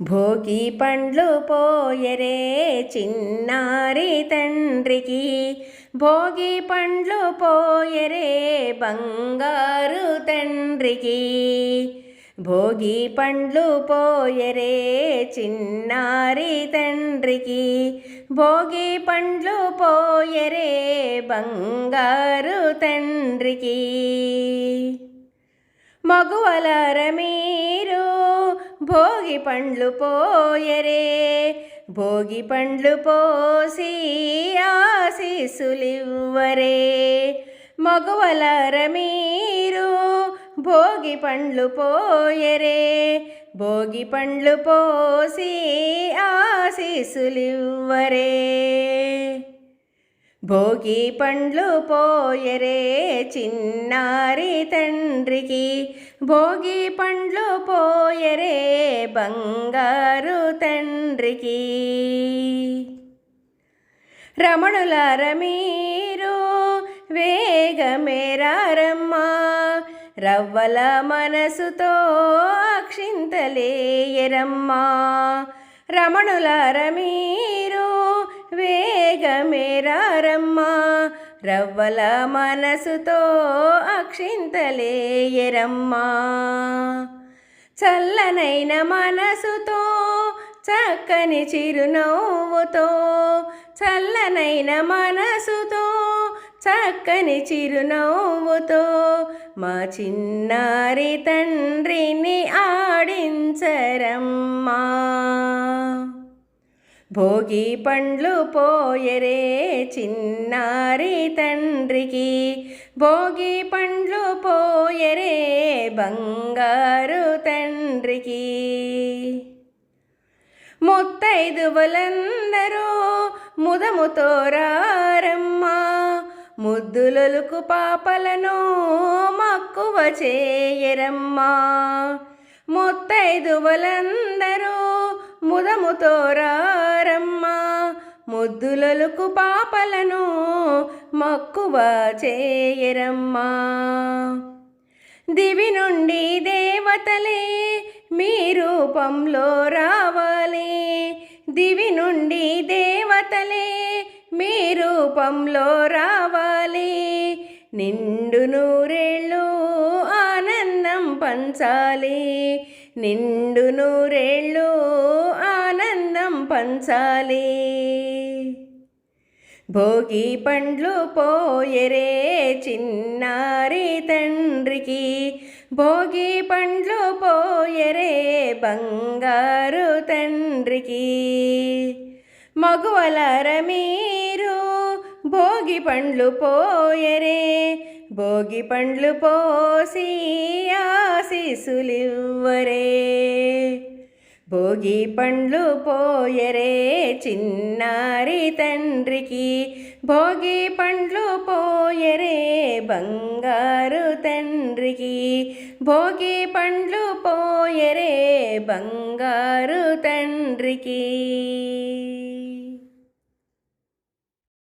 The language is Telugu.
భోగి పండ్లు పోయరే చిన్నారి తండ్రికి. భోగి పండ్లు పోయరే బంగారు తండ్రికి. భోగి పండ్లు పోయరే చిన్నారి తండ్రికి. భోగి పండ్లు పోయరే బంగారు తండ్రికి. మగువలర మీరు భోగి పండ్లు పోయరే. భోగి పండ్లు పోసి ఆశీసులివ్వరే మగవలర మీరు భోగి పండ్లు పోయరే. భోగి పండ్లు పోసి ఆశీసులివ్వరే భోగి పండ్లు పోయరే చిన్నారి తండ్రికి. భోగి పండ్లు పోయరే బంగారు తండ్రికి. రమణులార మీరు వేగమేరారమ్మా రవ్వల మనసుతో అక్షింతలేయరమ్మా. రమణులార మీరు వేగమేరారమ్మా రవ్వల మనసుతో అక్షింతలేయరమ్మా. చల్లనైన మనసుతో చక్కని చిరునవ్వుతో చల్లనైన మనసుతో చక్కని చిరునవ్వుతో మా చిన్నారి తండ్రిని ఆడించరమ్మా. భోగి పండ్లు పోయరే చిన్నారి తండ్రికి. భోగి పండ్లు పోయరే బంగారు తండ్రికి. ముత్తైదువులందరూ ముదముతో రారమ్మా ముద్దులొలుకు పాపలను మక్కువ చేయరమ్మా. ముత్తైదువులందరూ ముదముతో రారమ్మా ముద్దులలుకు పాపలను మక్కువ చేయరమ్మా. దివి నుండి దేవతలే మీ రూపంలో రావాలి. దివి నుండి దేవతలే మీ రూపంలో రావాలి. నిండు నూరేళ్ళు ఆనందం పంచాలి. నిండు నూరేళ్ళు ఆనందం పంచాలి. భోగి పండ్లు పోయరే చిన్నారి తండ్రికి. భోగి పండ్లు పోయరే బంగారు తండ్రికి. మగువలర మీరు భోగి పండ్లు పోయరే. భోగి పండ్లు పోసి ఆశీసులివ్వరే. భోగి పండ్లు పోయరే చిన్నారి తండ్రికి. భోగి పండ్లు పోయరే బంగారు తండ్రికి. భోగి పండ్లు పోయరే బంగారు తండ్రికి.